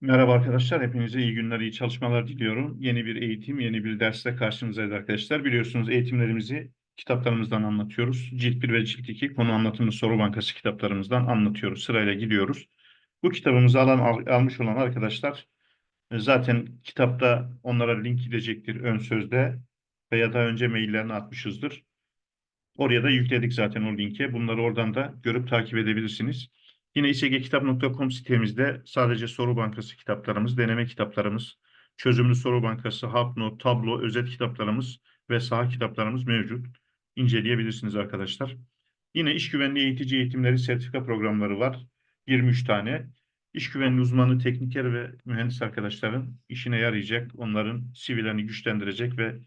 Merhaba arkadaşlar, hepinize iyi günler, iyi çalışmalar diliyorum. Yeni bir eğitim, yeni bir dersle karşınızdayız arkadaşlar. Biliyorsunuz eğitimlerimizi kitaplarımızdan anlatıyoruz. Cilt 1 ve Cilt 2 konu anlatımı soru bankası kitaplarımızdan anlatıyoruz. Sırayla gidiyoruz. Bu kitabımızı alan, al- almış olan arkadaşlar e, zaten kitapta onlara link gidecektir ön sözde veya daha önce maillerini atmışızdır. Oraya da yükledik zaten o linke. Bunları oradan da görüp takip edebilirsiniz. Yine isegkitap.com sitemizde sadece soru bankası kitaplarımız, deneme kitaplarımız, çözümlü soru bankası, hapnot, tablo, özet kitaplarımız ve saha kitaplarımız mevcut. İnceleyebilirsiniz arkadaşlar. Yine iş güvenliği eğitici eğitimleri sertifika programları var. 23 tane. İş güvenliği uzmanı, tekniker ve mühendis arkadaşların işine yarayacak, onların sivillerini güçlendirecek ve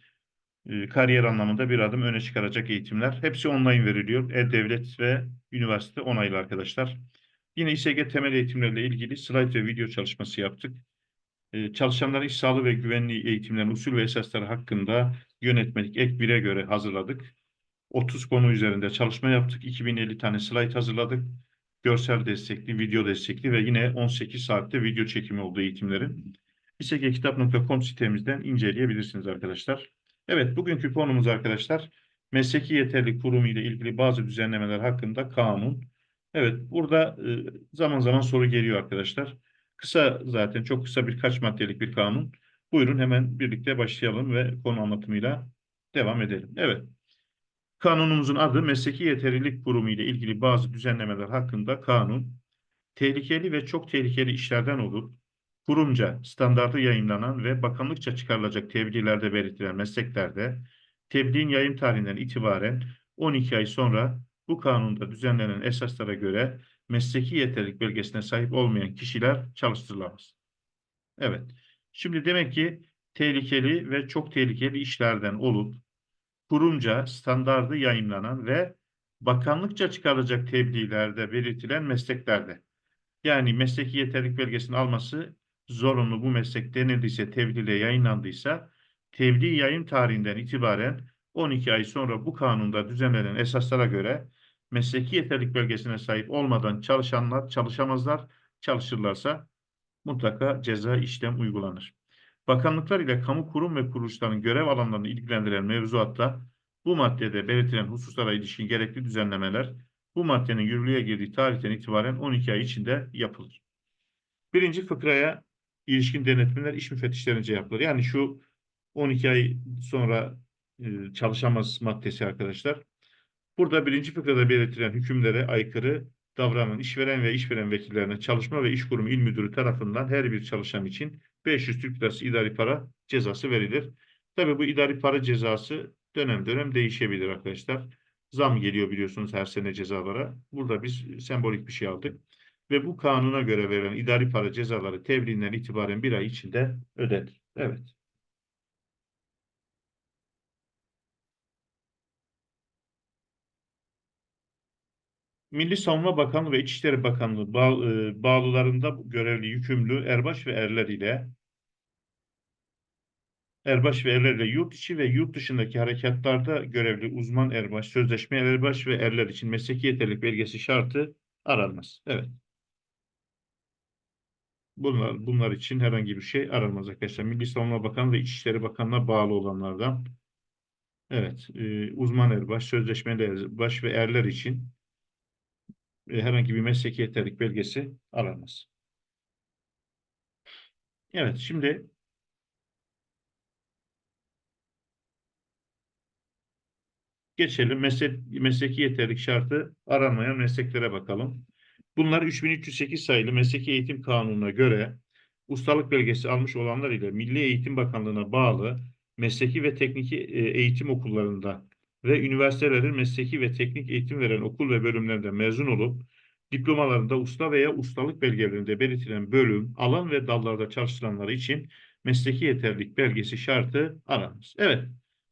e, kariyer anlamında bir adım öne çıkaracak eğitimler. Hepsi online veriliyor. E-Devlet ve üniversite onaylı arkadaşlar. Yine İSG temel eğitimlerle ilgili slide ve video çalışması yaptık. E, çalışanların iş sağlığı ve güvenliği eğitimlerinin usul ve esasları hakkında yönetmelik ek 1'e göre hazırladık. 30 konu üzerinde çalışma yaptık. 2050 tane slide hazırladık. Görsel destekli, video destekli ve yine 18 saatte video çekimi olduğu eğitimlerin. isgkitap.com sitemizden inceleyebilirsiniz arkadaşlar. Evet, bugünkü konumuz arkadaşlar mesleki yeterlilik kurumu ile ilgili bazı düzenlemeler hakkında kanun. Evet, burada e, zaman zaman soru geliyor arkadaşlar. Kısa zaten çok kısa birkaç maddelik bir kanun. Buyurun hemen birlikte başlayalım ve konu anlatımıyla devam edelim. Evet. Kanunumuzun adı Mesleki Yeterlilik Kurumu ile ilgili bazı düzenlemeler hakkında kanun. Tehlikeli ve çok tehlikeli işlerden olup kurumca standardı yayınlanan ve bakanlıkça çıkarılacak tebliğlerde belirtilen mesleklerde tebliğin yayın tarihinden itibaren 12 ay sonra bu kanunda düzenlenen esaslara göre mesleki yeterlilik belgesine sahip olmayan kişiler çalıştırılamaz. Evet. Şimdi demek ki tehlikeli ve çok tehlikeli işlerden olup kurumca standardı yayınlanan ve bakanlıkça çıkarılacak tebliğlerde belirtilen mesleklerde yani mesleki yeterlilik belgesini alması zorunlu bu meslek denildiyse, tebliğle yayınlandıysa, tebliğ yayın tarihinden itibaren 12 ay sonra bu kanunda düzenlenen esaslara göre mesleki yeterlilik belgesine sahip olmadan çalışanlar çalışamazlar, çalışırlarsa mutlaka ceza işlem uygulanır. Bakanlıklar ile kamu kurum ve kuruluşların görev alanlarını ilgilendiren mevzuatta bu maddede belirtilen hususlara ilişkin gerekli düzenlemeler bu maddenin yürürlüğe girdiği tarihten itibaren 12 ay içinde yapılır. Birinci fıkraya ilişkin denetmeler iş müfettişlerince yapılır. Yani şu 12 ay sonra e, çalışamaz maddesi arkadaşlar. Burada birinci fıkrada belirtilen hükümlere aykırı davranan işveren ve işveren vekillerine çalışma ve iş kurumu il müdürü tarafından her bir çalışan için 500 Türk Lirası idari para cezası verilir. Tabii bu idari para cezası dönem dönem değişebilir arkadaşlar. Zam geliyor biliyorsunuz her sene cezalara. Burada biz sembolik bir şey aldık. Ve bu kanuna göre verilen idari para cezaları tebliğinden itibaren bir ay içinde ödenir. Evet. Milli Savunma Bakanlığı ve İçişleri Bakanlığı e, bağlılarında görevli yükümlü erbaş ve erler ile erbaş ve erler ile yurt içi ve yurt dışındaki harekatlarda görevli uzman erbaş, sözleşme erbaş ve erler için mesleki yeterlilik belgesi şartı aranmaz. Evet. Bunlar, bunlar için herhangi bir şey aranmaz arkadaşlar. Milli Savunma Bakanlığı ve İçişleri Bakanlığı'na bağlı olanlardan evet, e, uzman erbaş, sözleşmeli erbaş ve erler için herhangi bir mesleki yeterlilik belgesi aranmaz. Evet, şimdi geçelim meslek, mesleki yeterlilik şartı aranmayan mesleklere bakalım. Bunlar 3308 sayılı Mesleki Eğitim Kanunu'na göre ustalık belgesi almış olanlar ile Milli Eğitim Bakanlığı'na bağlı mesleki ve teknik eğitim okullarında ve üniversitelerin mesleki ve teknik eğitim veren okul ve bölümlerinde mezun olup diplomalarında usta veya ustalık belgelerinde belirtilen bölüm, alan ve dallarda çalıştıranlar için mesleki yeterlilik belgesi şartı aranmaz. Evet,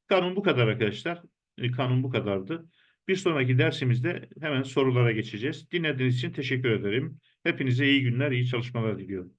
kanun bu kadar arkadaşlar. E, Kanun bu kadardı. Bir sonraki dersimizde hemen sorulara geçeceğiz. Dinlediğiniz için teşekkür ederim. Hepinize iyi günler, iyi çalışmalar diliyorum.